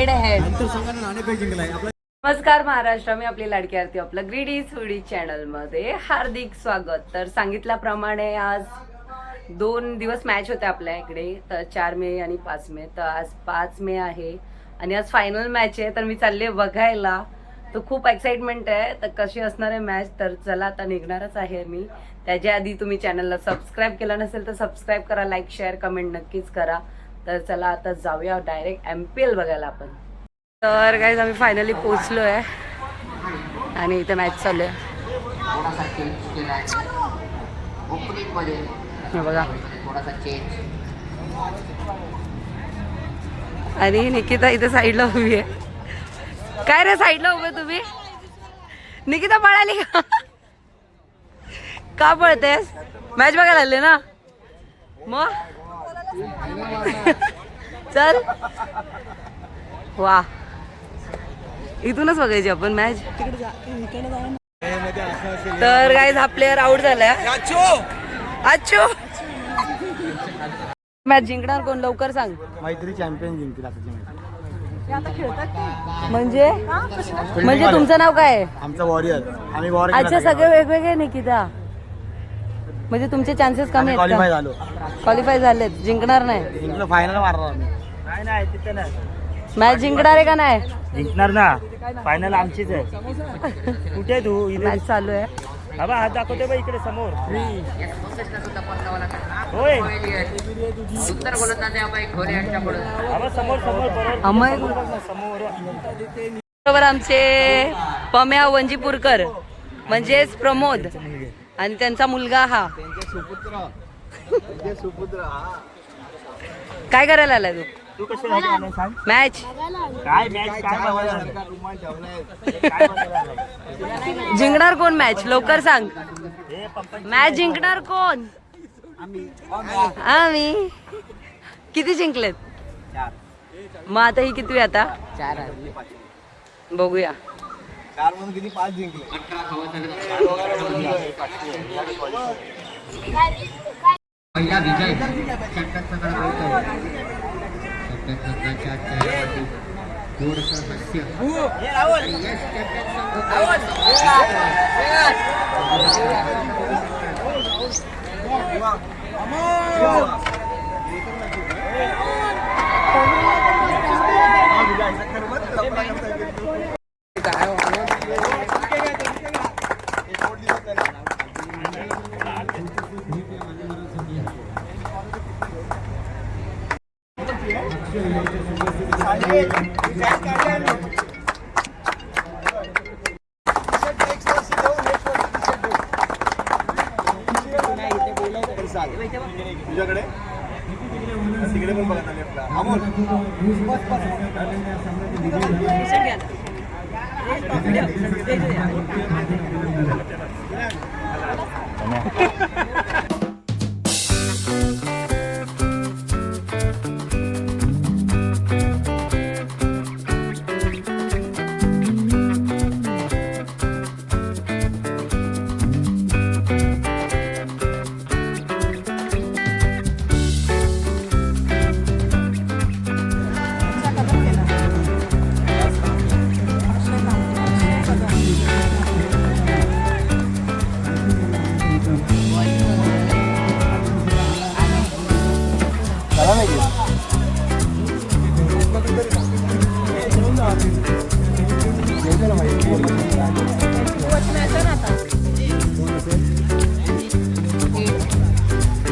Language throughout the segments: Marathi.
हेड हेड नमस्कार महाराष्ट्र मी आपली लाडकी आरती आपलं ग्रीडी फुडी चॅनलमध्ये हार्दिक स्वागत. तर सांगितल्याप्रमाणे आज दोन दिवस मॅच होते आपल्या इकडे तर चार मे आणि पाच मे. तर आज पाच मे आहे आणि आज फायनल मॅच आहे. तर मी चालले बघायला. तर खूप एक्साइटमेंट आहे. तर कशी असणार आहे मॅच तर चला आता निघणारच आहे मी. त्याच्या आधी तुम्ही चॅनलला सबस्क्राईब केलं नसेल तर सबस्क्राईब करा लाईक शेअर कमेंट नक्कीच करा. तर चला आता जाऊया डायरेक्ट एम पी एल बघायला आपण. तर गाईज आम्ही फायनली पोचलो आहे आणि इथे मॅच चालू आहे. बघा. आणि निकिता इथे साईडला उभी आहे. काय रे साईडला उभे तुम्ही? निकिता पळाली का? का पळतेस? मॅच बघायला आले ना? मग? चल. वा. इथूनच बघायची आपण मॅच तर काय हा प्लेअर आउट झालाय. अच्छो मॅच जिंकणार कोण? लवकर सांग. मैत्री चॅम्पियन जिंकतील म्हणजे? म्हणजे तुमचं नाव काय? आहे आमचा वॉरियर आम्ही अच्छा सगळे वेगवेगळे निकिता. म्हणजे तुमचे चान्सेस कमी आहेत क्वालिफाय झालो. क्वालिफाय झालेत. जिंकणार नाही. जिंकलो फायनल मारला आम्ही. नाही नाही तिथे नाही. मॅच जिंकणार आहे का नाही? जिंकणार ना. फायनल आमचीच आहे. कुठे आहे तू? इथे मॅच चालू आहे. बाबा हात दाखवते बा इकडे समोर. होय. उत्तर बाबा समोर समोर बरोबर अमय समोर. बरोबर आमचे पम्या वंजीपूरकर म्हणजेच प्रमोद. आणि त्यांचा मुलगा हा. काय करायला आलाय तू? मॅच? जिंकणार कोण मॅच? लवकर सांग. मॅच जिंकणार कोण? आम्ही. किती जिंकलेत? मग आता ही किती आता? बघूया. चार म्हणून किती पाच जिंकले अठरा पहिला विजय षटकाचा षटकाच्या चेहऱ्यावरती थोडंसं हास्य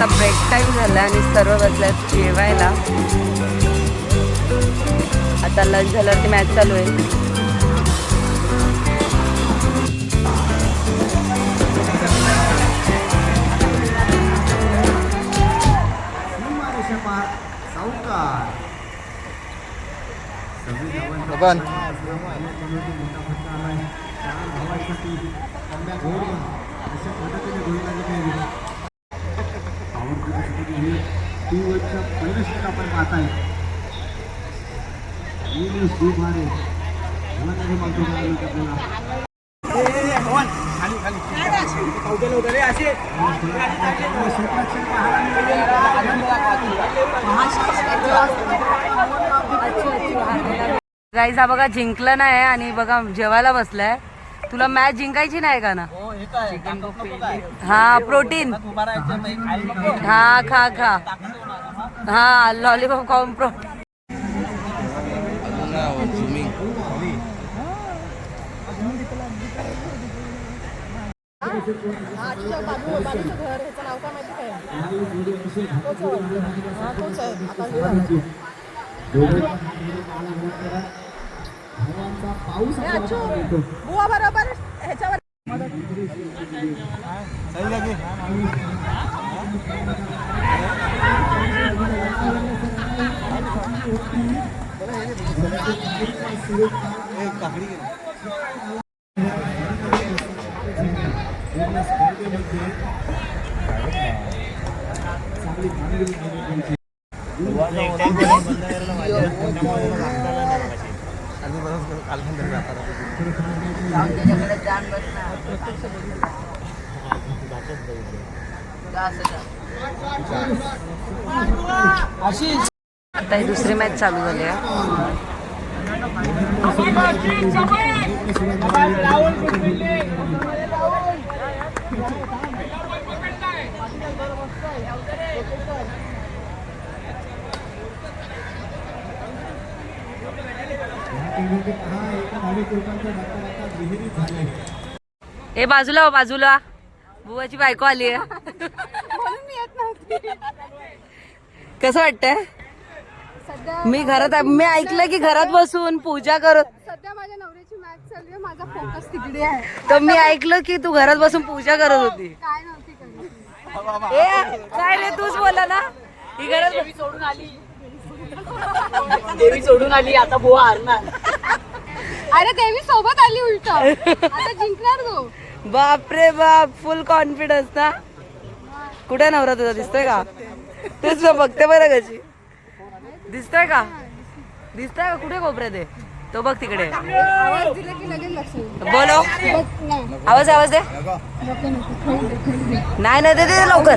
टाइम झाला आणि सर्व बसल्यात जेवायला. आता लंच झाल्यावरती मॅच चालू आहे. ही टी वर्ल्डच्या पहिलं षटक आपण पाहताय? दुभारे मागतो आपल्याला गाईज हा बघा जिंकला नाही आणि बघा जेवायला बसलाय. तुला मॅच जिंकायची नाही का ना? हा प्रोटीन हा खा खा. हा लॉलीपॉप खाऊन प्रोटीन आजच्या बाजू बाजूचं घर ह्याचं नाव काय माहिती काय तोच आहे. हा तोच आहे. हे आता ही झाली ए बाजूला हो, बाजूला. बुवाची बायको आली आहे. कसं वाटतंय? सध्या मी घरात आहे. मी ऐकलं की घरात बसून पूजा करत सध्या माझ्या नवऱ्याची मॅच चालू आहे. माझा फोकस तिकडे आहे. तर मी ऐकलं की तू घरात बसून पूजा करत होती. काय नव्हती करत. ए काय रे तूच बोला ना? ही घरात आली देवी सोडून आली. आता बुवा हारणार. अरे देवी सोबत आली उलट. आता जिंकणार तो. बाप रे बाप फुल कॉन्फिडन्स ना? कुठे नवरा तुझा? दिसतोय का? तेच ना बघते बरं कशी. दिसतोय का? दिसतोय का? कुठे कोपऱ्यात आहे? तो बघ तिकडे. आवाज दिला की लगेच लक्ष येईल. बोलो. आवाज आवाज दे. नाही नाही दे दे लवकर.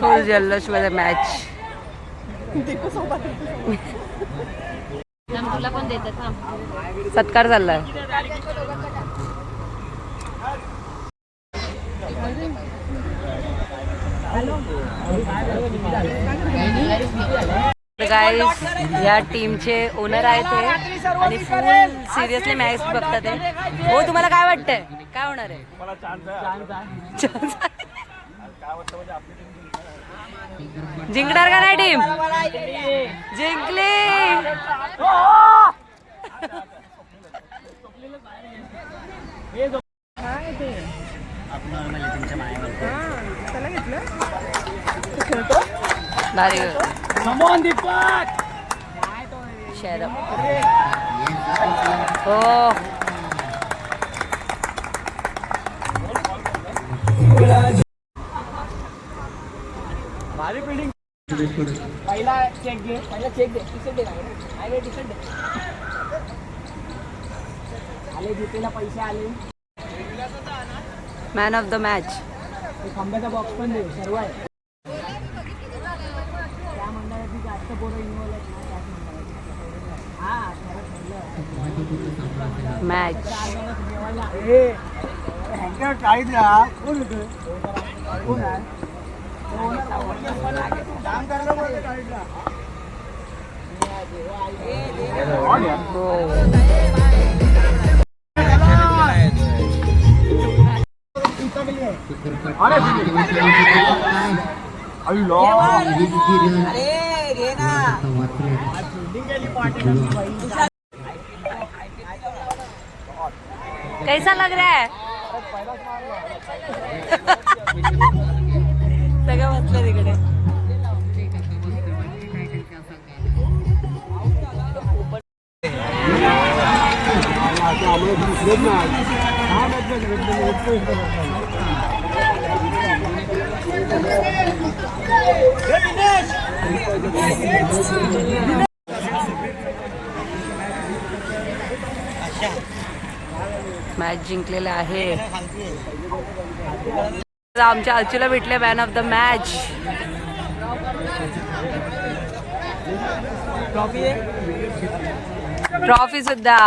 फुल जल्लोषमध्ये मॅच सत्कार चाललाय गाईस या टीमचे ओनर आहेत हे आणि फुल सिरियसली मॅच बघतात हे हो तुम्हाला काय वाटतंय? काय होणार आहे. जिंकणार का नाही टीम जिंकली. भारी. शेअर हो पहिला चेक घे पहिला चेक दे. टी शर्ट दे आले टी शर्ट दे आले जितेला पैसे आले. मॅन ऑफ द मॅच खांब्याचा बॉक्स पण दे सर्व आहे. खरं ठरलं मॅच हँकर कैसा लग रहा है? सगळं बसलं तिकडे. मॅच जिंकलेला आहे. आमच्या अचूला भेटले man of the match trophy सुद्धा.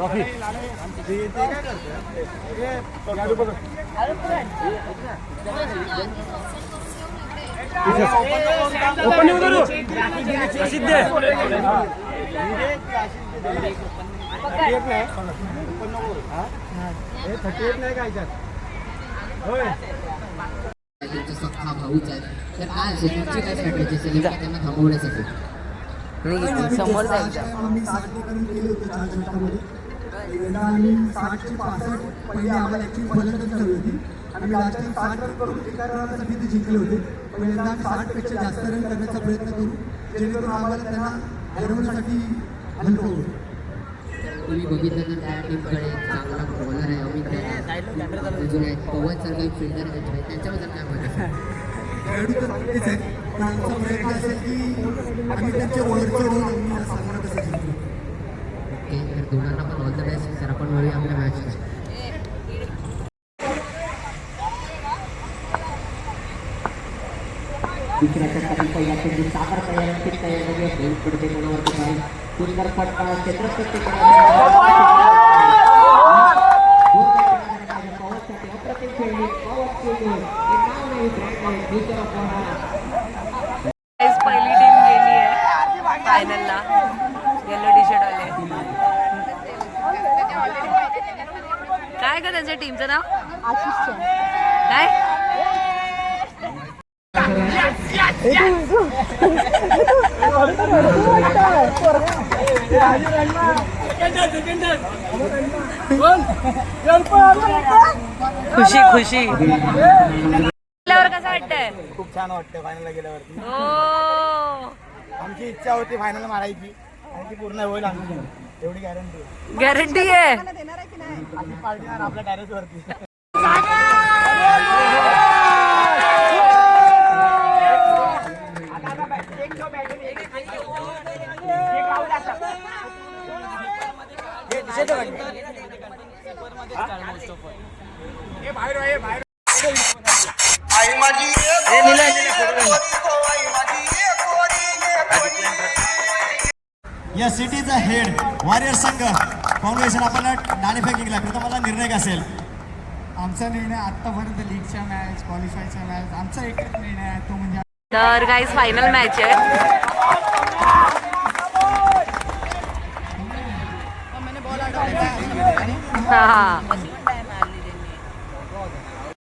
आलेली आहे गाडी का त्यांचा सख्खा भाऊच आहे तर काय असेल तुमची काय स्ट्रॅटेजी असेल त्यांना थांबवण्यासाठी समोर जायचं होते एकदा आम्ही साठशे पासष्ट पहिले आम्हाला ऍक्च्युली फलंदाज हवी होती. रन करून एका जिंकले होते. आम्ही साठपेक्षा जास्त रन करण्याचा प्रयत्न करू जेणेकरून आम्हाला त्यांना हरवण्यासाठी हलकं होईल. तुम्ही बघितलं तर त्या टीमकडे चांगला बॉलर आहे अमित अजून आहेत पवन सारखा एक फिल्डर आहे त्यांच्याकडे त्यांच्याबद्दल काय असेल खेळाडू चांगलेच आहेत. पण आमचा प्रयत्न असेल की आम्ही त्यांचे वरचे होऊन आम्ही सामना कसा जिंकू ओके तर दोघांना पण ऑल द बेस्ट तर आपण वळूया आपल्या मॅचला दुसऱ्या षटकातील पहिला चेंडू सागर तयार तयारी असेल पडते कोणावरती जाईल सुंदर फटका क्षेत्रपती पॉवरसाठी अप्रतिम खेळली पॉवर खेळली हे नाव नाही ब्रँड नाही फ्युचर ऑफ Guys, पहिली टीम गेली आहे फायनलला येलो टी शर्ट आले काय का त्यांच्या टीमचं नाव? काय? खुशी खुशी. गेल्यावर कसं वाटतंय? खूप छान वाटतं फायनलला गेल्यावरती. हो. आमची इच्छा होती फायनल मारायची. आणि ती पूर्ण होईल आमची. एवढी गॅरंटी गॅरंटी आहे. आम्ही पार्टीणार आपल्या टॅरेसवरती या सिटीचा हेड वॉरियर संघ. फाउंडेशन आपण नाणेफेक जिंकला प्रथम मला निर्णय असेल. आमचा निर्णय आत्तापर्यंत लीगच्या मॅच क्वालिफायच्या मॅच आमचा एकच निर्णय आहे तो म्हणजे तर गाईज फायनल मॅच आहे.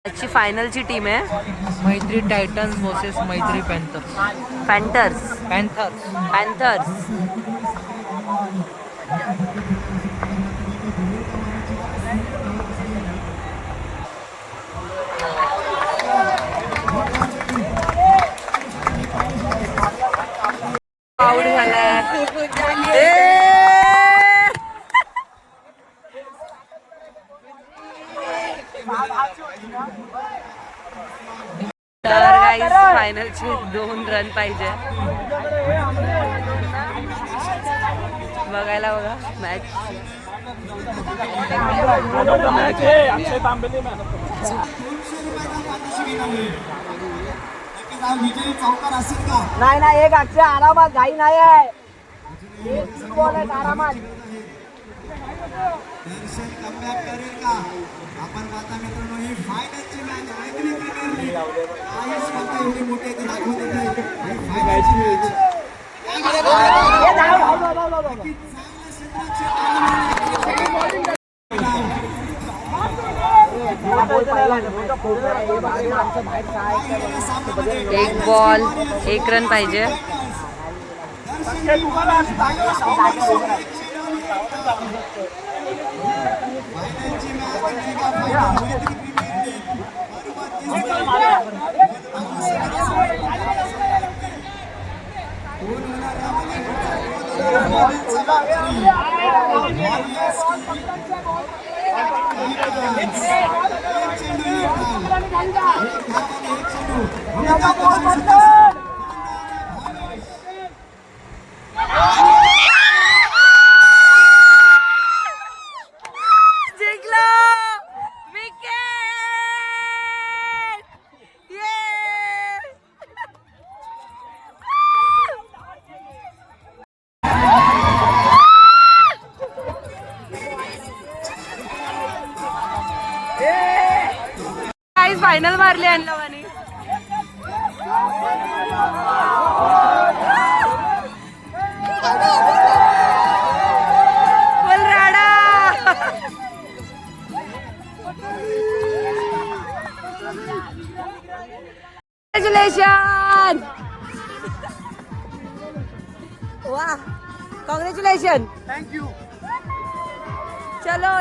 आजची फायनलची टीम आहे. Maitri Titans versus Maitri Panthers Panthers Panthers Panthers out झालाय! तर फायनलचे दोन रन पाहिजे बघायला बघा. मॅच नाही नाही एक अक्षय आरामात घाई नाही आहे. आरामात? दर्शन कमबॅक करेल का? आपण पाहता मित्रांनो ही फायनलची मॅच ऐकली प्रीमियर लीग काही स्पर्धा एवढी मोठी आहे. एक बॉल एक रन पाहिजे. जिंकलो मारली आणलं फुल राडा कॉंग्रॅच्युलेशन वा कॉंग्रॅच्युलेशन थँक्यू चलो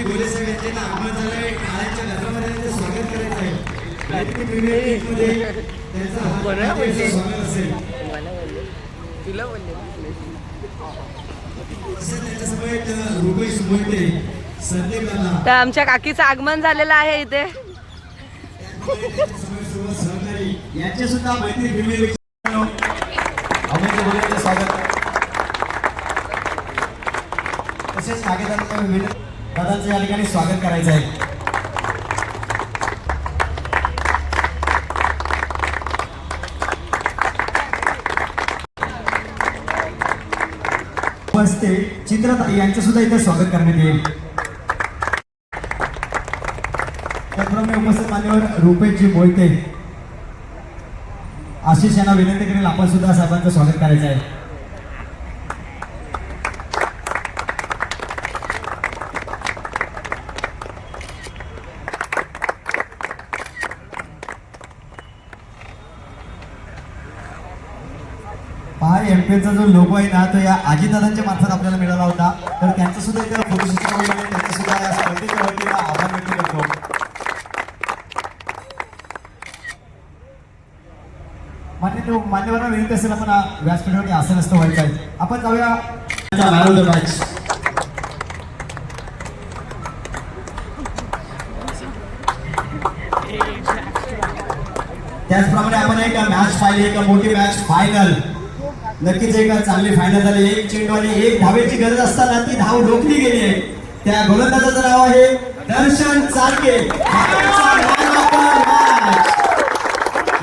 गोले साहेब यांचे ना. आगमन झालंय त्यांचं स्वागत करायचं आहे स्वागत असेल. मोहिते संदीप यांना तर आमच्या काकीचं आगमन झालेलं आहे इथे. सहकारी यांचे सुद्धा मैत्री प्रीमियर लीग अमोलचे बोलण्याचं स्वागत तसेच मागे त्यांना दादांचं या ठिकाणी स्वागत करायचं आहे. बसते चित्रताई यांचं सुद्धा इथे स्वागत करण्यात येईल. त्याचप्रमाणे उपस्थित मान्यवर रुपेशजी मोहिते आशिष यांना विनंती करेल आपण सुद्धा साहेबांचं स्वागत करायचं आहे. पहा एमपीएलचा जो लोगो आहे ना तो या आजीदादांच्या मार्फत आपल्याला मिळाला होता. तर त्यांचं सुद्धा इथे त्यांचं सुद्धा या स्पर्धेच्या वतीनं आभार व्यक्त करतो. मान्य तो मान्यवरांना विनंती असेल आपण आ- व्यासपीठावरती आसन असतं व्हायचं आहे. आपण जाऊया. मॅन ऑफ द मॅच त्याचप्रमाणे आपण एक मॅच पाहिली एक मोठी मॅच फायनल नक्कीच एक चांगली फायनल झाली. एक चेंडू आणि एक धावेची गरज असताना ती धाव रोखली गेली आहे. त्या गोलंदाजाचं नाव आहे दर्शन चालके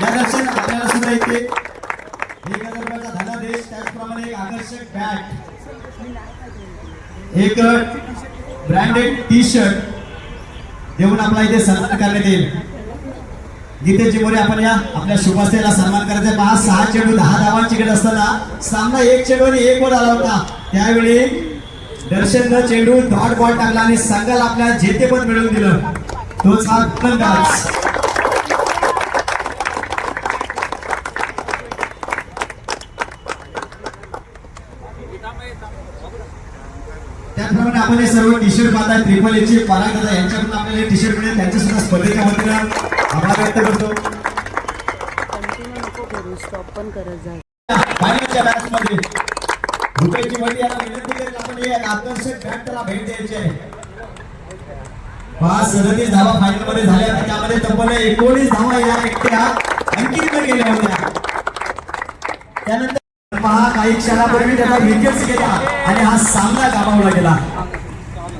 या दर्शन आपल्याला सुद्धा येते एक हजार रुपयाचा धनादेश त्याचप्रमाणे एक आकर्षक बॅट एक ब्रँडेड टी शर्ट देऊन आपला इथे सन्मान करण्यात येईल. गीतेची मोरे आपण या आपल्या शुभस्थेला सन्मान करायचा पहा सहा चेंडू दहा धावांची गट असताना सामना एक चेंडू आणि एक वर आला होता. त्यावेळी दर्शन चेंडू डॉट बॉल टाकला आणि संघाला आपल्या जेतेपद मिळवून दिलं. तोच हा फलंदाज त्याचप्रमाणे आपण हे सर्व टी शर्ट पाहताय ट्रिपल एचे पराग दादा यांच्याकडून आपल्याला टी शर्ट मिळेल. त्यांच्या सुद्धा स्पर्धेच्या वतीनं आभार व्यक्त करतो. फायनलच्या मॅच मध्ये रुपयाची वडी याला विनंती करेल आपण हे आकर्षक बॅट त्याला भेट द्यायची. आहे पाच सदतीस धावा फायनलमध्ये झाल्या आणि त्यामध्ये तब्बल एकोणीस धावा या एकट्या अंकित गेल्या होत्या. त्यानंतर पहा काही क्षणापूर्वी त्याचा विकेट्स गेला आणि हा सामना गमावला गेला.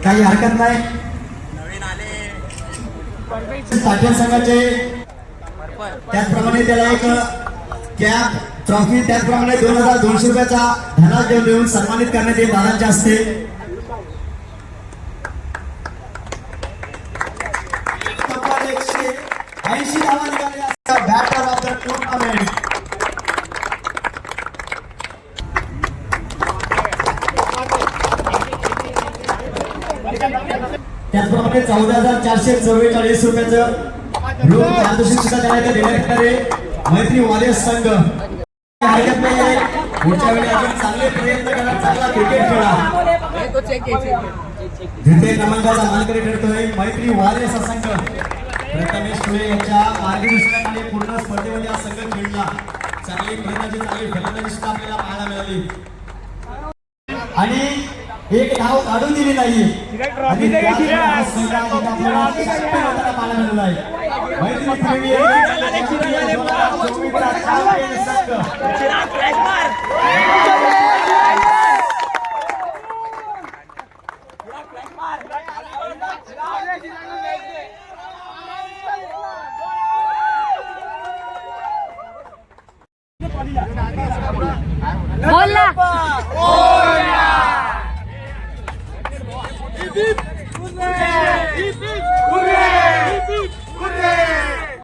काही हरकत नाही. पाटील संघाचे त्याचप्रमाणे त्याला एक कॅप ट्रॉफी त्याचप्रमाणे दोन हजार दोनशे रुपयाचा धनाज देऊन देऊन सन्मानित करण्यात येईल दादांच्या हस्ते तब्बल एकशे ऐंशी धावा निघाल्या बॅटर ऑफ द टुर्नामेंट त्याचप्रमाणे चौदा हजार चारशे चव्वेचाळीस रुपयाचं लोक पारितोषिक सुद्धा त्याला इथे देण्यात येणार आहे मैत्री वाले संघ. हरकत नाहीये पुढच्या वेळी अजून चांगले प्रयत्न करा. चांगला क्रिकेट खेळा. द्वितीय क्रमांकाचा मानकरी ठरतोय. मैत्री वाले संघ. प्रथमेश सुळे यांच्या मार्गदर्शनाखाली पूर्ण स्पर्धेमध्ये हा संघ खेळला. चांगली फलंदाजी चांगली फलंदाजी सुद्धा आपल्याला पाहायला मिळाली. आणि एक धाव काढून दिली नाही. मैत्री